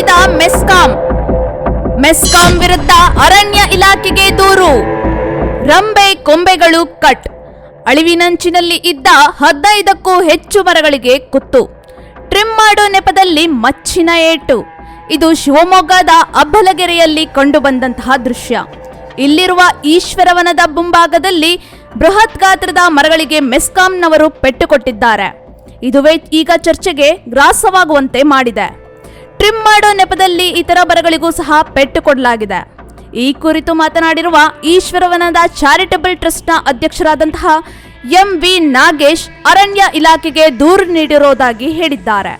ನೀಡಿದ ಮೆಸ್ಕಾಂ. ಮೆಸ್ಕಾಂ ವಿರುದ್ಧ ಅರಣ್ಯ ಇಲಾಖೆಗೆ ದೂರು. ರಂಬೆ ಕೊಂಬೆಗಳು ಕಟ್. ಅಳಿವಿನಂಚಿನಲ್ಲಿ ಇದ್ದ ಹದಿನೈದಕ್ಕೂ ಹೆಚ್ಚು ಮರಗಳಿಗೆ ಕುತ್ತು. ಟ್ರಿಮ್ ಮಾಡೋ ನೆಪದಲ್ಲಿ ಮಚ್ಚಿನ ಏಟು. ಇದು ಶಿವಮೊಗ್ಗದ ಅಬ್ಬಲಗೆರೆಯಲ್ಲಿ ಕಂಡುಬಂದಂತಹ ದೃಶ್ಯ. ಇಲ್ಲಿರುವ ಈಶ್ವರವನದ ಮುಂಭಾಗದಲ್ಲಿ ಬೃಹತ್ ಗಾತ್ರದ ಮರಗಳಿಗೆ ಮೆಸ್ಕಾಂನವರು ಪೆಟ್ಟು ಕೊಟ್ಟಿದ್ದಾರೆ. ಇದುವೇ ಈಗ ಚರ್ಚೆಗೆ ಗ್ರಾಸವಾಗುವಂತೆ ಮಾಡಿದೆ. ಟ್ರಿಮ್ ಮಾಡೋ ನೆಪದಲ್ಲಿ ಇತರ ಬರಗಳಿಗೂ ಸಹ ಪೆಟ್ಟು ಕೊಡಲಾಗಿದೆ. ಈ ಕುರಿತು ಮಾತನಾಡಿರುವ ಈಶ್ವರವನದ ಚಾರಿಟಬಲ್ ಟ್ರಸ್ಟ್ನ ಅಧ್ಯಕ್ಷರಾದಂತಹ ಎಂ ವಿ ನಾಗೇಶ್ ಅರಣ್ಯ ಇಲಾಖೆಗೆ ದೂರು ನೀಡಿರೋದಾಗಿ ಹೇಳಿದ್ದಾರೆ.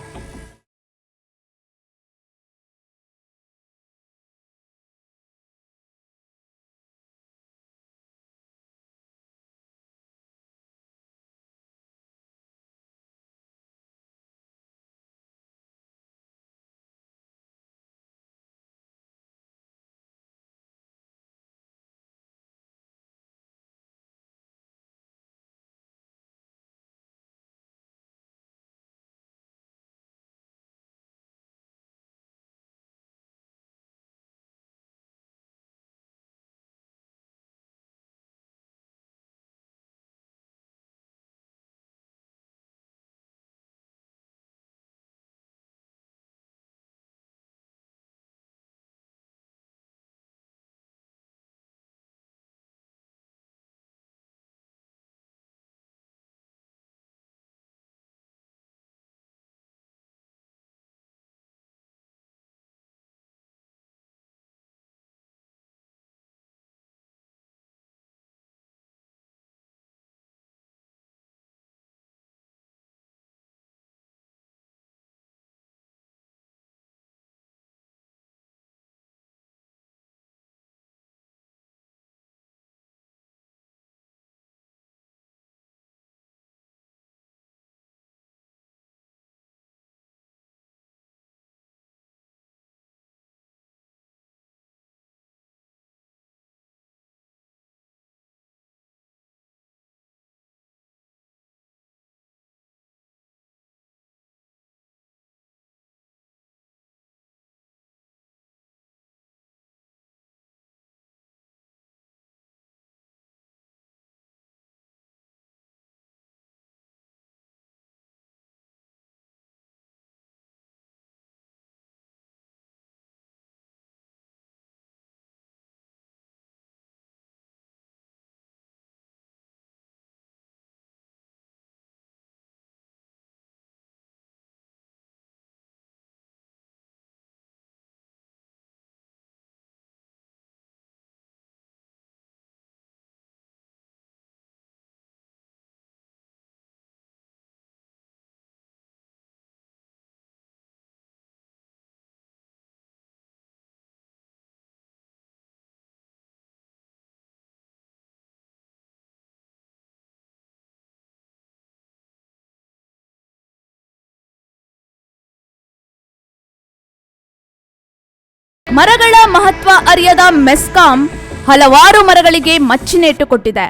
ಮರಗಳ ಮಹತ್ವ ಅರಿಯದ ಮೆಸ್ಕಾಂ ಹಲವಾರು ಮರಗಳಿಗೆ ಮಚ್ಚಿನೇಟು ಕೊಟ್ಟಿದೆ.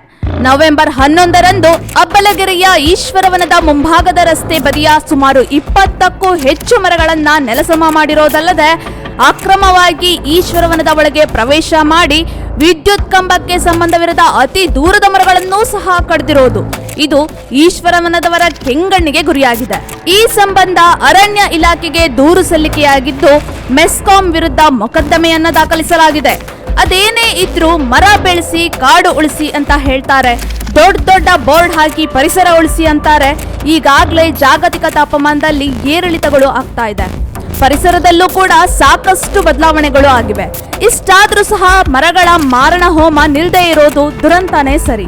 ನವೆಂಬರ್ ಹನ್ನೊಂದರಂದು ಅಬ್ಬಲಗೆರೆಯ ಈಶ್ವರವನದ ಮುಂಭಾಗದ ರಸ್ತೆ ಬದಿಯ ಸುಮಾರು ಇಪ್ಪತ್ತಕ್ಕೂ ಹೆಚ್ಚು ಮರಗಳನ್ನ ನೆಲಸಮ ಮಾಡಿರೋದಲ್ಲದೆ ಅಕ್ರಮವಾಗಿ ಈಶ್ವರವನದ ಒಳಗೆ ಪ್ರವೇಶ ಮಾಡಿ ವಿದ್ಯುತ್ ಕಂಬಕ್ಕೆ ಸಂಬಂಧವಿರದ ಅತಿ ದೂರದ ಮರಗಳನ್ನೂ ಸಹ ಕಡಿದಿರೋದು. ಇದು ಈಶ್ವರವನದವರ ಕೆಂಗಣ್ಣಿಗೆ ಗುರಿಯಾಗಿದೆ. ಈ ಸಂಬಂಧ ಅರಣ್ಯ ಇಲಾಖೆಗೆ ದೂರು ಸಲ್ಲಿಕೆಯಾಗಿದ್ದು, ಮೆಸ್ಕಾಂ ವಿರುದ್ಧ ಮೊಕದ್ದಮೆಯನ್ನ ದಾಖಲಿಸಲಾಗಿದೆ. ಅದೇನೇ ಇದ್ರೂ ಮರ ಬೆಳೆಸಿ, ಕಾಡು ಉಳಿಸಿ ಅಂತ ಹೇಳ್ತಾರೆ. ದೊಡ್ಡ ದೊಡ್ಡ ಬೋರ್ಡ್ ಹಾಕಿ ಪರಿಸರ ಉಳಿಸಿ ಅಂತಾರೆ. ಈಗಾಗಲೇ ಜಾಗತಿಕ ತಾಪಮಾನದಲ್ಲಿ ಏರಿಳಿತಗಳು ಆಗ್ತಾ ಇದೆ. ಪರಿಸರದಲ್ಲೂ ಕೂಡ ಸಾಕಷ್ಟು ಬದಲಾವಣೆಗಳು ಆಗಿವೆ. ಇಷ್ಟಾದ್ರೂ ಸಹ ಮರಗಳ ಮಾರಣ ಹೋಮ ನಿಲ್ದೇ ಇರೋದು ದುರಂತನೇ ಸರಿ.